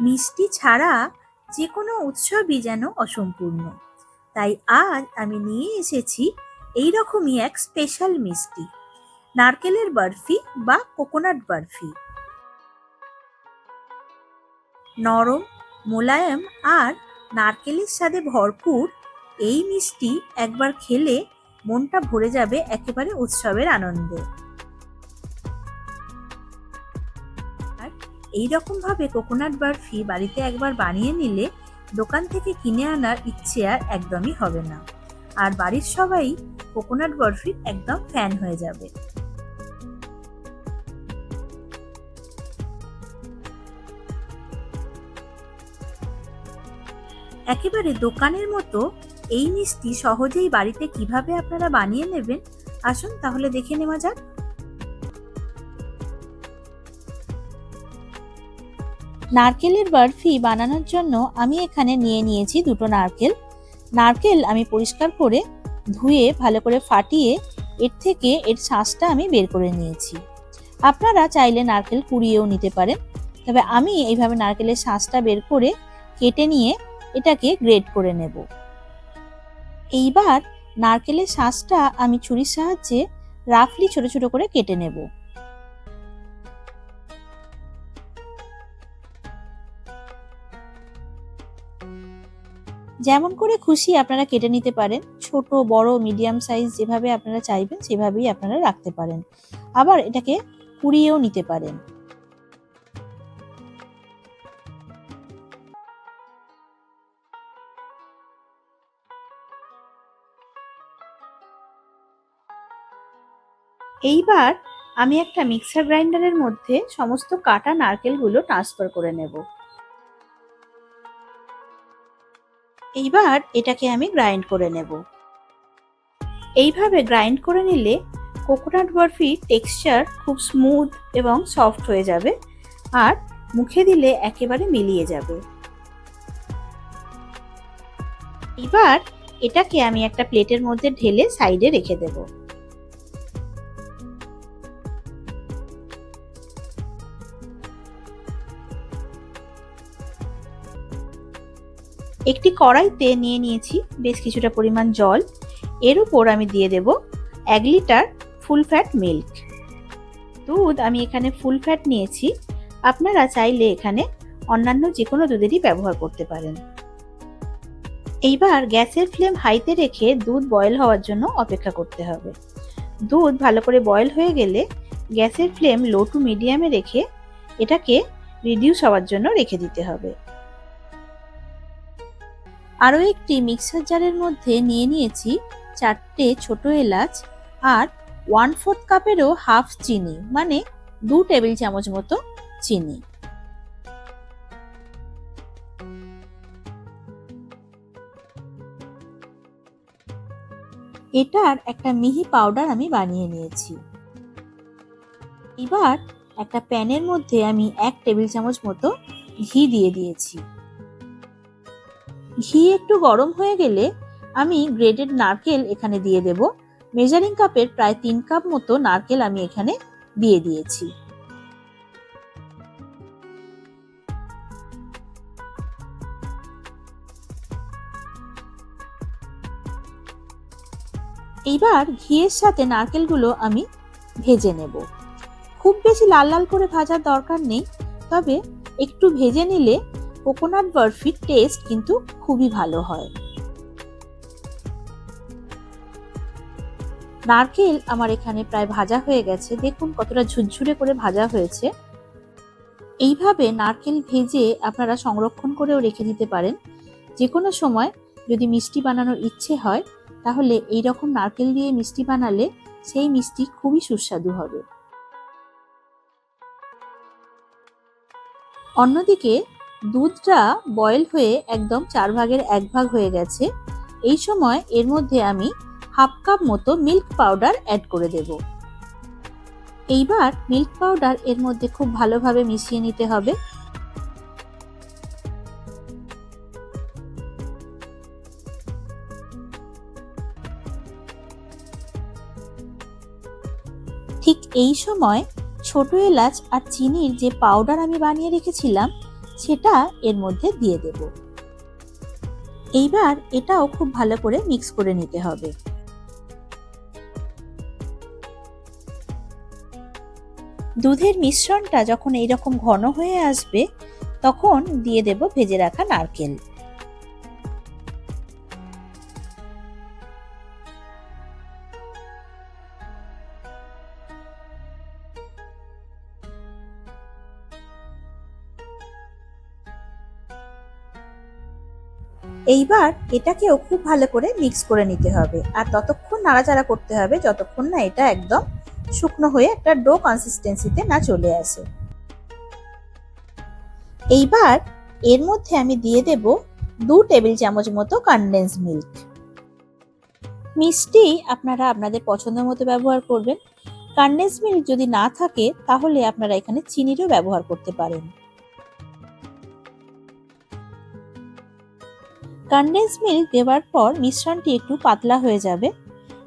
মিষ্টি ছাড়া যে কোনো উৎসবই যেন অসম্পূর্ণ। তাই আজ আমি নিয়ে এসেছি এই রকমই এক স্পেশাল মিষ্টি। নারকেলের বরফি বা কোকোনাট বরফি। নরম, মোলায়েম আর নারকেলের স্বাদে ভরপুর এই মিষ্টি একবার খেলে মনটা ভরে যাবে একেবারে উৎসবের আনন্দে। এই রকম ভাবে কোকোনাট বরফি বাড়িতে একবার বানিয়ে নিলে দোকান থেকে কিনে আনার ইচ্ছে আর একদমই হবে না। আর বাড়ির সবাই কোকোনাট বরফির একদম ফ্যান হয়ে যাবে। একেবারে দোকানের মতো এই মিষ্টি সহজেই বাড়িতে কীভাবে আপনারা বানিয়ে নেবেন, আসুন তাহলে দেখে নেওয়া যাক। নারকেলের বরফি বানানোর জন্য আমি এখানে নিয়ে নিয়েছি দুটো নারকেল। নারকেল আমি পরিষ্কার করে ধুয়ে, ভালো করে ফাটিয়ে এর থেকে এর শাঁসটা আমি বের করে নিয়েছি। আপনারা চাইলে নারকেল কুড়িয়েও নিতে পারেন, তবে আমি এইভাবে নারকেলের শাঁসটা বের করে কেটে নিয়ে এটাকে গ্রেড করে নেব। এইবার নারকেলের শাঁসটা আমি ছুরির সাহায্যে রাফলি ছোট ছোট করে কেটে নেব। যেমন করে খুশি আপনারা কেটে নিতে পারেন, ছোট, বড় মিডিয়াম সাইজ যেভাবে আপনারা চাইবেন সেভাবেই আপনারা রাখতে পারেন। আবার এটাকে কুড়িয়েও নিতে পারেন। এইবার আমি একটা মিক্সার গ্রাইন্ডারের মধ্যে সমস্ত কাটা নারকেলগুলো ট্রান্সফার করে নেব। এইবার এটাকে আমি গ্রাইন্ড করে নেব। এইভাবে গ্রাইন্ড করে নিলে কোকোনাট বরফি টেক্সচার খুব স্মুথ এবং সফট হয়ে যাবে আর মুখে দিলে একেবারে মিলিয়ে যাবে। এবার এটাকে আমি একটা প্লেটের মধ্যে ঢেলে সাইডে রেখে দেবো। একটি কড়াইতে নিয়ে নিয়েছি বেশ কিছুটা পরিমাণ জল। এর উপর আমি দিয়ে দেব এক লিটার ফুল ফ্যাট মিল্ক। দুধ আমি এখানে ফুল ফ্যাট নিয়েছি। আপনারা চাইলে এখানে অন্যান্য যে কোনো দুধেরই ব্যবহার করতে পারেন। এইবার গ্যাসের ফ্লেম হাইতে রেখে দুধ বয়েল হওয়ার জন্য অপেক্ষা করতে হবে। দুধ ভালো করে বয়েল হয়ে গেলে গ্যাসের ফ্লেম লো টু মিডিয়ামে রেখে এটাকে রিডিউস হওয়ার জন্য রেখে দিতে হবে। আরও একটি মিক্সার জারের মধ্যে নিয়ে নিয়েছি চারটে ছোট এলাচ আর ওয়ান ফোর্থ কাপেরও হাফ চিনি মানে দু টেবিল চামচ মতো চিনি। এটার একটা মিহি পাউডার আমি বানিয়ে নিয়েছি। এবার একটা প্যানের মধ্যে আমি এক টেবিল চামচ মতো ঘি দিয়ে দিয়েছি। ঘি একটু গরম হয়ে গেলে আমি গ্রেটেড নারকেল এখানে দিয়ে দেব। মেজারিং কাপের প্রায় তিন কাপ মতো নারকেল আমি এখানে দিয়ে দিয়েছি। এইবার ঘিয়ের সাথে নারকেলগুলো আমি ভেজে নেব। খুব বেশি লাল লাল করে ভাজার দরকার নেই, তবে একটু ভেজে নিলে কোকোনাট বরফির টেস্ট কিন্তু খুবই ভালো হয়। নারকেল আমার এখানে প্রায় ভাজা হয়ে গেছে। দেখুন কতটা ঝুরঝুরে করে ভাজা হয়েছে। এইভাবে নারকেল ভেজে আপনারা সংরক্ষণ করেও রেখে দিতে পারেন। যে কোনো সময় যদি মিষ্টি বানানোর ইচ্ছে হয়, তাহলে এই রকম নারকেল দিয়ে মিষ্টি বানালে সেই মিষ্টি খুবই সুস্বাদু হবে। অন্যদিকে দুধটা বয়েল হয়ে একদম চার ভাগের এক ভাগ হয়ে গেছে। এই সময় এর মধ্যে আমি হাফ কাপ মতো মিল্ক পাউডার অ্যাড করে দেব। এইবার মিল্ক পাউডার এর মধ্যে খুব ভালোভাবে মিশিয়ে নিতে হবে। ঠিক এই সময় ছোট এলাচ আর চিনির যে পাউডার আমি বানিয়ে রেখেছিলাম সেটা এর মধ্যে দিয়ে দেব। এইবার এটাও খুব ভালো করে মিক্স করে নিতে হবে। দুধের মিশ্রণটা যখন এইরকম ঘন হয়ে আসবে, তখন দিয়ে দেব ভেজে রাখা নারকেল। এইবার এটাকেও খুব ভালো করে মিক্স করে নিতে হবে। আর ততক্ষণ নাড়াচাড়া করতে হবে যতক্ষণ না এটা একদম শুকনো হয়ে একটা ডো কনসিস্টেন্সিতে না চলে আসে। এইবার এর মধ্যে আমি দিয়ে দেব দু টেবিল চামচ মতো কনডেন্স মিল্ক মিষ্টি আপনারা আপনাদের পছন্দ মতো ব্যবহার করবেন। কনডেন্স মিল্ক যদি না থাকে, তাহলে আপনারা এখানে চিনিরও ব্যবহার করতে পারেন। কনডেন্স মিল্ক দেওয়ার পর মিশ্রণটি একটু পাতলা হয়ে যাবে।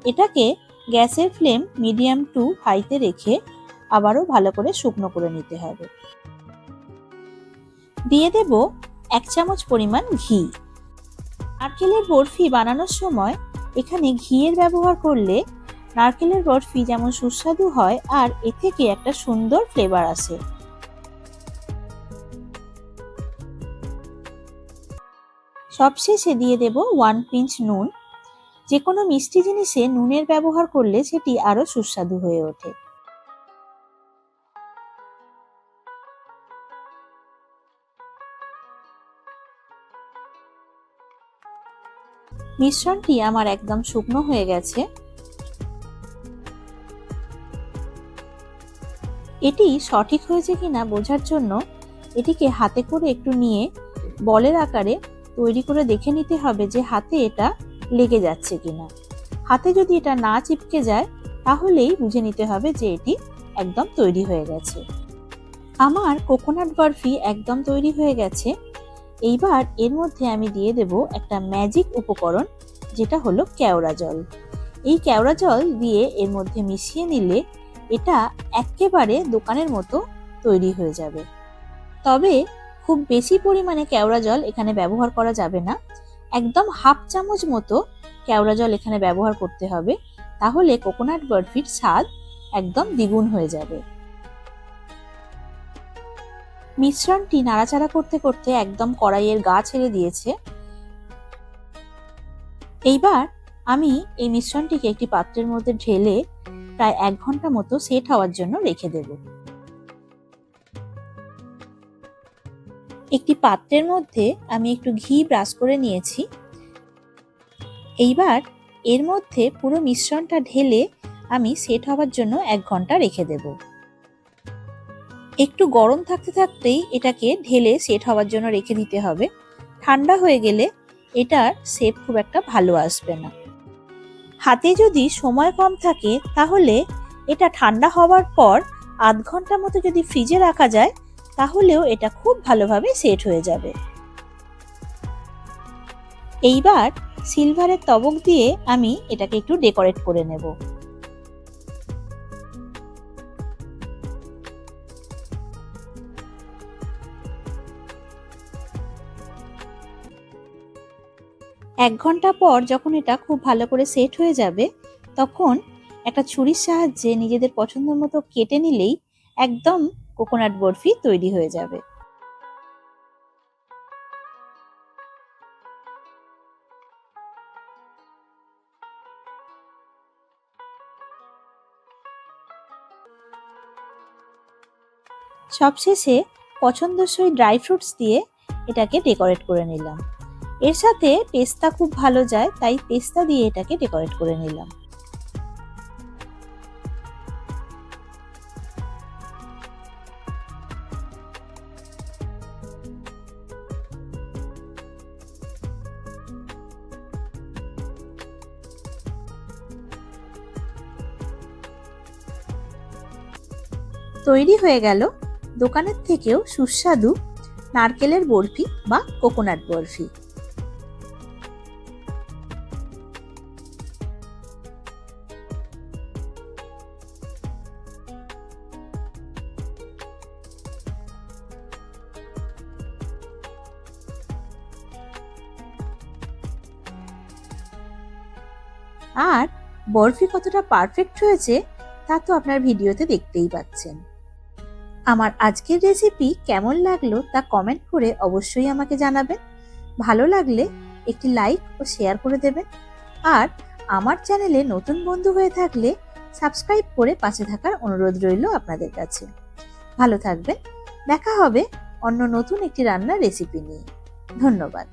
এটাকে গ্যাসের ফ্লেম মিডিয়াম টু হাইতে রেখে আবারও ভালো করে শুকনো করে নিতে হবে। দিয়ে দেব এক চামচ পরিমাণ ঘি। নারকেলের বরফি বানানোর সময় এখানে ঘিয়ের ব্যবহার করলে নারকেলের বরফি যেমন সুস্বাদু হয় আর এ থেকে একটা সুন্দর ফ্লেভার আসে। সবশেষে দিয়ে দেব ওয়ান পিঞ্চ নুন। যে কোনো মিষ্টি জিনিসে নুনের ব্যবহার করলে সেটি আরও সুস্বাদু হয়ে ওঠে। মিশ্রণটি আমার একদম শুকনো হয়ে গেছে। এটি সঠিক হয়েছে কিনা বোঝার জন্য এটিকে হাতে করে একটু নিয়ে বলের আকারে তৈরি করে দেখে নিতে হবে যে হাতে এটা লেগে যাচ্ছে কিনা। হাতে যদি এটা না চিপকে যায়, তাহলেই বুঝে নিতে হবে যে এটি একদম তৈরি হয়ে গেছে। আমার কোকোনাট বরফি একদম তৈরি হয়ে গেছে। এইবার এর মধ্যে আমি দিয়ে দেব একটা ম্যাজিক উপকরণ, যেটা হলো কেওড়া জল। এই কেওড়া জল দিয়ে এর মধ্যে মিশিয়ে নিলে এটা একেবারে দোকানের মতো তৈরি হয়ে যাবে। তবে খুব বেশি পরিমাণে কেওড়া জল এখানে ব্যবহার করা যাবে না। একদম হাফ চামচ মতো কেওড়া জল এখানে ব্যবহার করতে হবে। তাহলে কোকোনাট বরফির স্বাদ একদম দ্বিগুণ হয়ে যাবে। মিশ্রণটি নাড়াচাড়া করতে করতে একদম কড়াইয়ের গা ছেড়ে দিয়েছে। এইবার আমি এই মিশ্রণটিকে একটি পাত্রের মধ্যে ঢেলে প্রায় এক ঘণ্টা মতো সেট হওয়ার জন্য রেখে দেব। একটি পাত্রের মধ্যে আমি একটু ঘি ব্রাশ করে নিয়েছি। এইবার এর মধ্যে পুরো মিশ্রণটা ঢেলে আমি সেট হওয়ার জন্য এক ঘণ্টা রেখে দেব। একটু গরম থাকতে থাকতেই এটাকে ঢেলে সেট হওয়ার জন্য রেখে দিতে হবে। ঠান্ডা হয়ে গেলে এটার শেপ খুব একটা ভালো আসবে না। হাতে যদি সময় কম থাকে তাহলে এটা ঠান্ডা হওয়ার পর আধ ঘণ্টা মতো যদি ফ্রিজে রাখা যায় তাহলেও এটা খুব ভালোভাবে সেট হয়ে যাবে। এইবার সিলভারের তবক দিয়ে আমি এটাকে একটু ডেকোরেট করে নেব। এক ঘণ্টা পর যখন এটা খুব ভালো করে সেট হয়ে যাবে, তখন একটা ছুরির সাহায্যে নিজেদের পছন্দ মতো কেটে নিলেই একদম কোকোনাট বরফি তৈরি হয়ে যাবে। সবশেষে পছন্দসই ড্রাই ফ্রুটস দিয়ে এটাকে ডেকোরেট করে নিলাম। এর সাথে পেস্তা খুব ভালো যায়, তাই পেস্তা দিয়ে এটাকে ডেকোরেট করে নিলাম। তৈরি হয়ে গেল দোকানের থেকেও সুস্বাদু নারকেলের বরফি বা কোকোনাট বরফি। আর বরফি কতটা পারফেক্ট হয়েছে তা তো আপনার ভিডিওতে দেখতেই পাচ্ছেন। আমার আজকের রেসিপি কেমন লাগল তা কমেন্ট করে অবশ্যই আমাকে জানাবেন। ভালো লাগলে একটি লাইক ও শেয়ার করে দেবেন। আর আমার চ্যানেলে নতুন বন্ধু হয়ে থাকলে সাবস্ক্রাইব করে পাশে থাকার অনুরোধ রইল আপনাদের কাছে। ভালো থাকবেন। দেখা হবে অন্য নতুন একটি রান্নার রেসিপি নিয়ে। ধন্যবাদ।